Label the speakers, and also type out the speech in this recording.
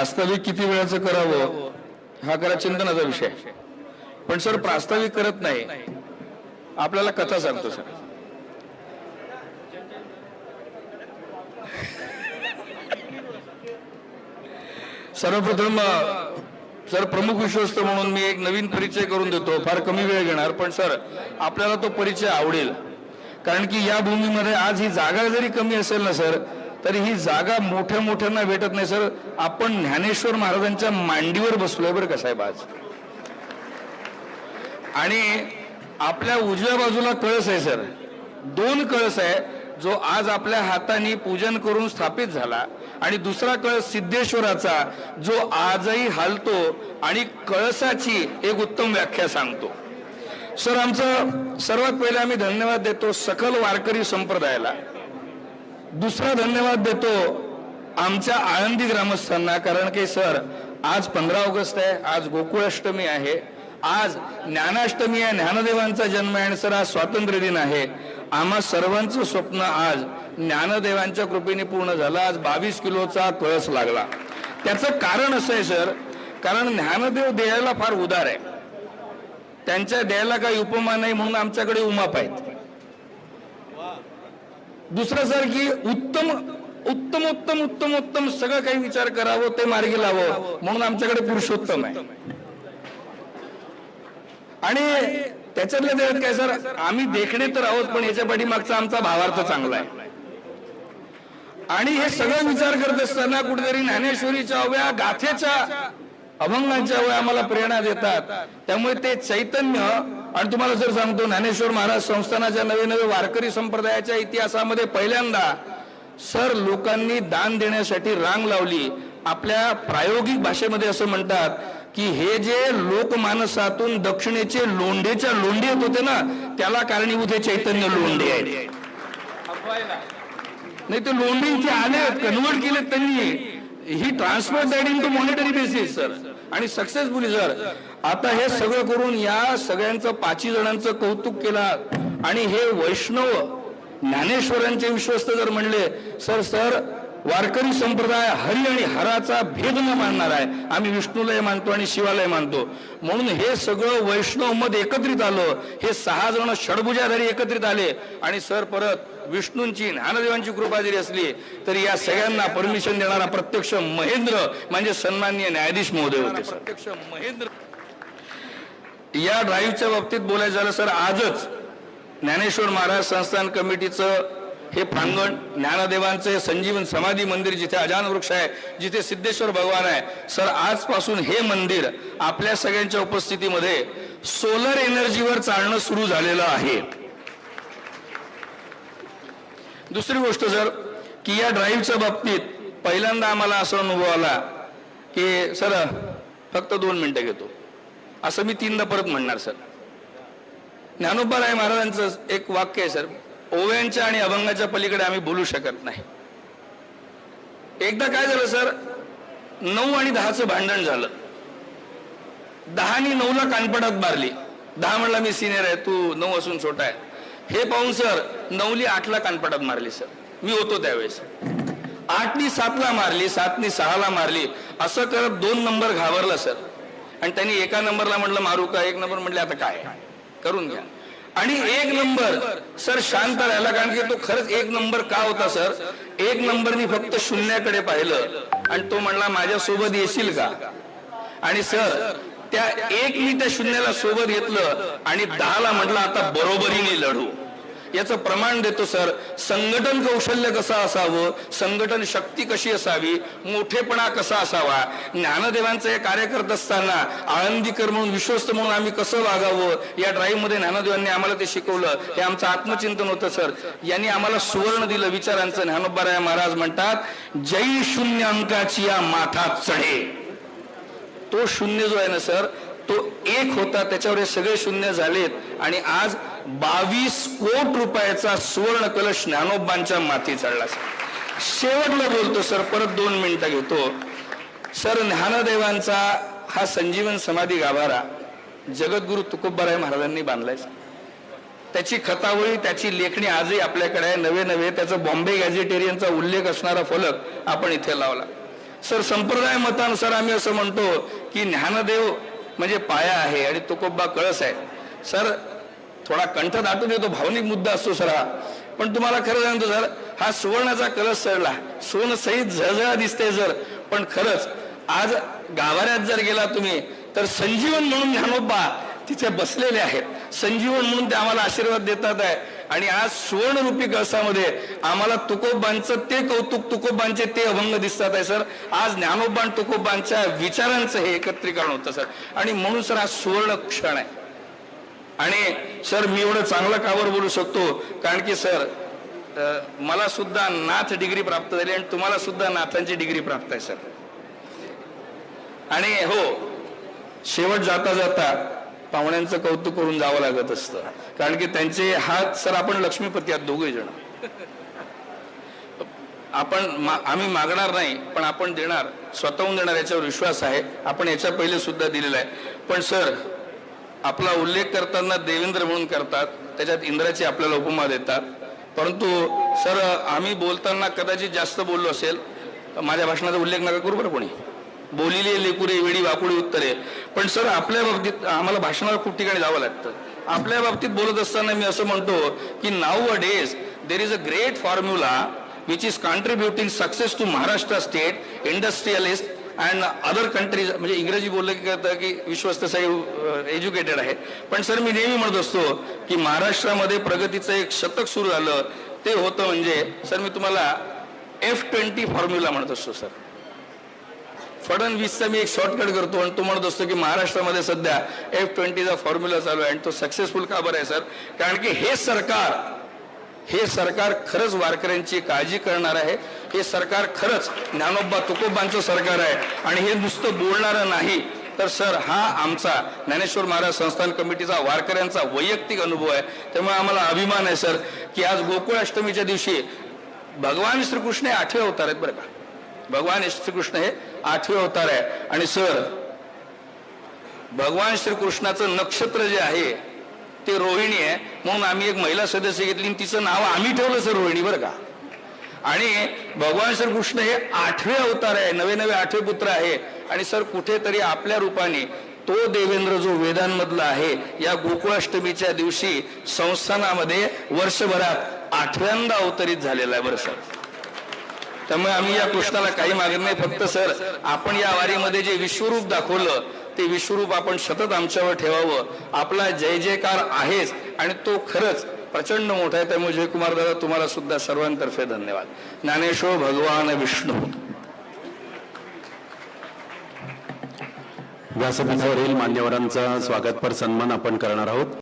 Speaker 1: प्रास्ताविक किती वेळाचं करावं हा करा चिंतनाचा विषय पण सर प्रास्ताविक करत नाही. आपल्याला कथा सांगतो सर. सर्वप्रथम सर प्रमुख विश्वस्त म्हणून मी एक नवीन परिचय करून देतो. फार कमी वेळ घेणार पण सर आपल्याला तो परिचय आवडेल. कारण की या भूमीमध्ये आज ही जागा जरी कमी असेल ना सर तरी ही जागा मोठ्या मोठ्यांना भेटत नाही सर. आपण ज्ञानेश्वर महाराजांच्या मांडीवर बसलोय बरं का साहेब आज. आणि आपल्या उजव्या बाजूला कळस आहे सर. दोन कळस आहे जो आज आपल्या हाताने पूजन करून स्थापित झाला. आणि दुसरा कळस सिद्धेश्वराचा जो आजही हालतो आणि कळसाची एक उत्तम व्याख्या सांगतो. सर आमचं सर्वात पहिले आम्ही धन्यवाद देतो सकल वारकरी संप्रदायाला. दुसरा धन्यवाद देतो आमच्या आळंदी ग्रामस्थांना कारण की सर आज पंधरा ऑगस्ट आहे आज गोकुळाष्टमी आहे आज ज्ञानाष्टमी आहे ज्ञानदेवांचा जन्म आहे आणि सर आज स्वातंत्र्य दिन आहे. आम्हा सर्वांचं स्वप्न आज ज्ञानदेवांच्या कृपेने पूर्ण झालं आज बावीस किलोचा कळस लागला. त्याचं कारण असं आहे सर कारण ज्ञानदेव देयाला फार उदार आहे. त्यांच्या देयाला काही उपमा नाही म्हणून आमच्याकडे उमाप आहेत. दुसरं सर की उत्तम उत्तम उत्तम उत्तम उत्तम सगळं काही विचार करावं ते मार्गी लावं. म्हणून आमच्याकडे पुरुषोत्तम आहे. आणि त्याच्यातल्या त्याच्यात काय सर आम्ही देखणे तर आहोत पण याच्या पाठीमागचा आमचा भावार्थ चांगला आहे. आणि हे सगळं विचार करत असताना कुठेतरी ज्ञानेश्वरीच्या अव्या गाथेच्या अभंगांच्या ओव्या आम्हाला प्रेरणा देतात. त्यामुळे ते चैतन्य आणि तुम्हाला जर सांगतो ज्ञानेश्वर महाराज संस्थानाच्या नवे नवे वारकरी संप्रदायाच्या इतिहासामध्ये पहिल्यांदा सर लोकांनी दान देण्यासाठी रांग लावली. आपल्या प्रायोगिक भाषेमध्ये असं म्हणतात की हे जे लोकमानसातून दक्षिणेचे लोंढेच्या लोंढे येत होते ना त्याला कारणीभूत हे चैतन्य लोंढे आहेत. नाही ते लोंढे इथे आले कन्वर्ट केले त्यांनी. ही transfer that into monetary basis sir आणि सक्सेसफुली सर आता हे सगळं करून या सगळ्यांचं पाचही जणांचं कौतुक केलं आणि हे वैष्णव ज्ञानेश्वरांचे विश्वस्त जर म्हणले सर सर वारकरी संप्रदाय हरी आणि हराचा भेद न मानणार आहे. आम्ही विष्णूलाही मानतो आणि शिवालाही मानतो. म्हणून हे सगळं वैष्णव मत एकत्रित आलं. हे सहा जण षडभुजाधारी एकत्रित आले. आणि सर परत विष्णूंची ज्ञानदेवांची कृपा जरी असली तरी या सगळ्यांना परमिशन देणारा प्रत्यक्ष महेंद्र म्हणजे सन्माननीय न्यायाधीश महोदय होते प्रत्यक्ष महेंद्र. या ड्राईव्हच्या बाबतीत बोलायचं झालं सर आजच ज्ञानेश्वर महाराज संस्थान कमिटीचं हे प्रांगण ज्ञानदेवांचे संजीवन समाधी मंदिर जिथे अजान वृक्ष आहे जिथे सिद्धेश्वर भगवान आहे सर आजपासून हे मंदिर आपल्या सगळ्यांच्या उपस्थितीमध्ये सोलर एनर्जीवर चालणं सुरू झालेलं आहे. दुसरी गोष्ट सर की या ड्राईव्हच्या बाबतीत पहिल्यांदा आम्हाला असा अनुभव आला की सर फक्त दोन मिनटं घेतो. असं मी तीनदा परत म्हणणार सर. ज्ञानोबा राय महाराजांचं एक वाक्य आहे सर ओव्यांच्या आणि अभंगाच्या पलीकडे आम्ही बोलू शकत नाही. एकदा काय झालं सर नऊ आणि दहाचं भांडण झालं. दहा आणि नऊला कानपडात मारली. दहा म्हणला मी सिनियर आहे तू नऊ असून छोटा आहे. हे पाहून सर नऊली आठला कानपटात मारली सर. मी होतो त्यावेळेस. आठनी सातला मारली सातनी सहाला मारली असं करत दोन नंबर घाबरला सर. आणि त्यांनी एका नंबरला म्हटलं मारू का? एक नंबर म्हटले आता काय? करून घ्या. आणि एक नंबर सर शांत राहिला कारण की तो खरंच एक नंबर का होता सर? एक नंबरनी फक्त शून्याकडे पाहिलं आणि तो म्हणला माझ्या सोबत येशील का? आणि सर त्या एक मी त्या शून्याला सोबत घेतलं आणि दहाला म्हटलं आता बरोबरीने लढू. याचं प्रमाण देतो सर. संघटन कौशल्य कसं असावं? संघटन शक्ती कशी असावी? मोठेपणा कसा असावा? ज्ञानदेवांचं हे कार्य करत असताना आळंदीकर म्हणून विश्वस्त म्हणून आम्ही कसं वागावं? या ड्राईव्हमध्ये ज्ञानदेवांनी आम्हाला ते शिकवलं. हे आमचं आत्मचिंतन होतं सर. यांनी आम्हाला सुवर्ण दिलं. विचारांचं ज्ञानोबाराय महाराज म्हणतात जय शून्य अंकाची या माथात चढे. तो शून्य जो आहे ना सर तो एक होता त्याच्यावर हे सगळे शून्य झालेत. आणि आज बावीस कोट रुपयाचा सुवर्ण कलश ज्ञानोबांच्या माथी चढला सर. शेवटला बोलतो सर परत दोन मिनिटं घेतो. सर ज्ञानदेवांचा हा संजीवन समाधी गाभारा जगद्गुरु तुकोबराय महाराजांनी बांधलाय त्याची खतावळी त्याची लेखणी आजही आपल्याकडे आहे. नवे नवे त्याचं बॉम्बे गॅझेटेरियनचा उल्लेख असणारा फलक आपण इथे लावला. सर संप्रदाय मतानुसार आम्ही असं म्हणतो की ज्ञानदेव म्हणजे पाया आहे आणि तुकोबा कळस आहे. सर थोडा कंठ दाटून येतो भावनिक मुद्दा असतो सर हा. पण तुम्हाला खरं सांगतो सर हा सुवर्णाचा कलश चढला सोन सहित झळझळा दिसते सर. पण खरंच आज गाभाऱ्यात जर गेला तुम्ही तर संजीवन म्हणून ज्ञानोबा तिथे बसलेले आहेत. संजीवन म्हणून ते आम्हाला आशीर्वाद देतात आहे. आणि आज सुवर्णरूपी कळसामध्ये आम्हाला तुकोबांचं ते कौतुक तुकोबांचे ते अभंग दिसतात आहे सर. आज ज्ञानोबान तुकोबांच्या विचारांचं हे एकत्रीकरण होतं सर. आणि म्हणून सर आज सुवर्ण क्षण आहे. आणि सर मी एवढं चांगलं कावर बोलू शकतो कारण की सर मला सुद्धा नाथ डिग्री प्राप्त झाली आणि तुम्हाला सुद्धा नाथांची डिग्री प्राप्त आहे सर. आणि हो शेवट जाता जाता पाहुण्यांचं कौतुक करून जावं लागत असतं. कारण की त्यांचे हात सर आपण लक्ष्मीपती आहात दोघे जण. आपण मा- आम्ही मागणार नाही पण आपण देणार स्वतःहून देणार याच्यावर विश्वास आहे. आपण याच्या पहिले सुद्धा दिलेला आहे. पण सर आपला उल्लेख करताना देवेंद्र म्हणून करतात त्याच्यात इंद्राची आपल्याला उपमा देतात. परंतु सर आम्ही बोलताना कदाचित जास्त बोललो असेल माझ्या भाषणाचा उल्लेख नका करू बरं कोणी. बोलिले लेकुरे वेडी वाकुडी उत्तरे. पण सर आपल्या बाबतीत आम्हाला भाषणाला खूप ठिकाणी जावं लागतं. आपल्या बाबतीत बोलत असताना मी असं म्हणतो की nowadays there is a great formula which is contributing success to Maharashtra state industrialist and other countries म्हणजे इंग्रजी बोललं की करता की विश्वस्त एज्युकेटेड आहे. पण सर मी नेहमी म्हणत असतो की महाराष्ट्रामध्ये प्रगतीचं एक शतक सुरू झालं ते होतं म्हणजे सर मी तुम्हाला एफ ट्वेंटी फॉर्म्युला म्हणत असतो सर. फडणवीसचा मी एक शॉर्टकट करतो आणि तो म्हणत असतो की महाराष्ट्रामध्ये सध्या एफ ट्वेंटीचा फॉर्म्युला चालू आहे आणि तो सक्सेसफुल का बरं आहे सर कारण की हे सरकार हे सरकार खरंच वारकऱ्यांची काळजी करणार आहे. हे सरकार खरंच ज्ञानोबा तुकोबांचं सरकार आहे. आणि हे नुसतं बोलणारं नाही. तर सर हा आमचा ज्ञानेश्वर महाराज संस्थान कमिटीचा वारकऱ्यांचा वैयक्तिक अनुभव आहे. त्यामुळे आम्हाला अभिमान आहे सर की आज गोकुळाष्टमीच्या दिवशी भगवान श्रीकृष्ण हे आठवे अवतार आहेत बरं का? भगवान श्रीकृष्ण हे आठवे अवतार आहे. आणि सर भगवान श्रीकृष्णाचं नक्षत्र जे आहे ते रोहिणी आहे. म्हणून आम्ही एक महिला सदस्य घेतली आणि तिचं नाव आम्ही ठेवलं सर रोहिणी बरं का? आणि भगवान श्रीकृष्ण हे आठवे अवतार आहे. नवे नवे आठवे पुत्र आहे. आणि सर कुठेतरी आपल्या रूपाने तो देवेंद्र जो वेदांमधला आहे या गोकुळाष्टमीच्या दिवशी संस्थानामध्ये वर्षभरात आठव्यांदा अवतरित झालेला आहे बरं सर. त्यामुळे आम्ही या कृष्णाला काही मागत नाही. फक्त सर आपण या वारीमध्ये जे विश्वरूप दाखवलं ते विश्वरूप आपण सतत आमच्यावर ठेवावं. आपला जय जयकार आहेच आणि तो खरंच प्रचंड मोठा आहे. त्यामुळे जयकुमार दादा तुम्हाला सुद्धा सर्वांतर्फे धन्यवाद. ज्ञानेश्वर भगवान विष्णू.
Speaker 2: व्यासपीठावरील मान्यवरांचा स्वागतपर सन्मान आपण करणार आहोत.